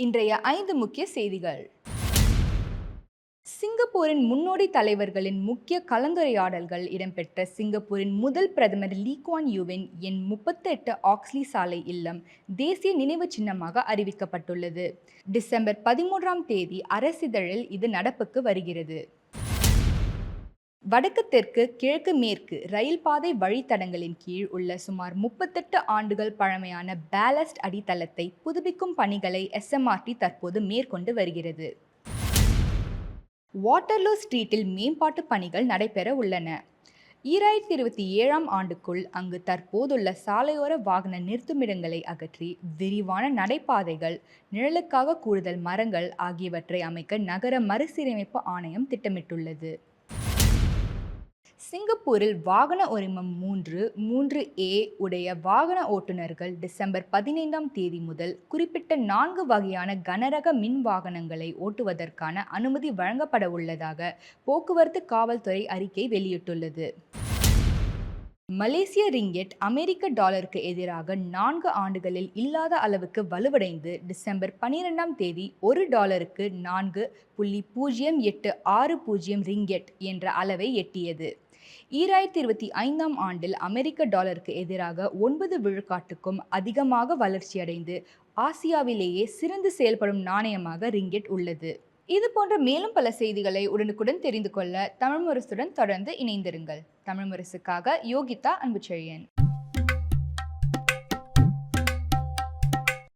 இன்றைய ஐந்து முக்கிய செய்திகள். சிங்கப்பூரின் முன்னோடி தலைவர்களின் முக்கிய கலந்துரையாடல்கள் இடம்பெற்ற சிங்கப்பூரின் முதல் பிரதமர் லீக்வான் யூவின் எண் முப்பத்தெட்டு ஆக்ஸ்லி சாலை இல்லம் தேசிய நினைவு சின்னமாக அறிவிக்கப்பட்டுள்ளது. டிசம்பர் பதிமூன்றாம் தேதி அரசிதழில் இது நடப்புக்கு வருகிறது. வடக்கு தெற்கு கிழக்கு மேற்கு ரயில் பாதை வழித்தடங்களின் கீழ் உள்ள சுமார் முப்பத்தெட்டு ஆண்டுகள் பழமையான பேலஸ்ட் அடித்தளத்தை புதுப்பிக்கும் பணிகளை எஸ்எம்ஆர்டி தற்போது மேற்கொண்டு வருகிறது. வாட்டர்லூ ஸ்ட்ரீட்டில் மேம்பாட்டு பணிகள் நடைபெற உள்ளன. ஈராயிரத்தி இருபத்தி ஏழாம் ஆண்டுக்குள் அங்கு தற்போதுள்ள சாலையோர வாகன நிறுத்துமிடங்களை அகற்றி விரிவான நடைபாதைகள் நிழலுக்காக கூடுதல் மரங்கள் ஆகியவற்றை அமைக்க நகர மறுசீரமைப்பு ஆணையம் திட்டமிட்டுள்ளது. சிங்கப்பூரில் வாகன உரிமம் மூன்று மூன்று ஏ உடைய வாகன ஓட்டுநர்கள் டிசம்பர் பதினைந்தாம் தேதி முதல் குறிப்பிட்ட நான்கு வகையான கனரக மின் வாகனங்களை ஓட்டுவதற்கான அனுமதி வழங்கப்பட உள்ளதாக போக்குவரத்து காவல்துறை அறிக்கை வெளியிட்டுள்ளது. மலேசிய ரிங்கெட் அமெரிக்க டாலருக்கு எதிராக நான்கு ஆண்டுகளில் இல்லாத அளவுக்கு வலுவடைந்து டிசம்பர் பனிரெண்டாம் தேதி ஒரு டாலருக்கு நான்கு புள்ளி பூஜ்ஜியம் எட்டு ஆறு பூஜ்ஜியம் ரிங்கெட் என்ற அளவை எட்டியது. ஈராயிரத்தி இருபத்தி ஐந்தாம் ஆண்டில் அமெரிக்க டாலருக்கு எதிராக ஒன்பது விழுக்காட்டுக்கும் அதிகமாக வளர்ச்சியடைந்து ஆசியாவிலேயே சிறந்து செயல்படும் நாணயமாக ரிங்கெட் உள்ளது. இது போன்ற மேலும் பல செய்திகளை உடனுக்குடன் தெரிந்து கொள்ள தமிழ் முரசுடன் தொடர்ந்து இணைந்திருங்கள். தமிழ் முரசுக்காக யோகிதா அன்புச்செழியன்.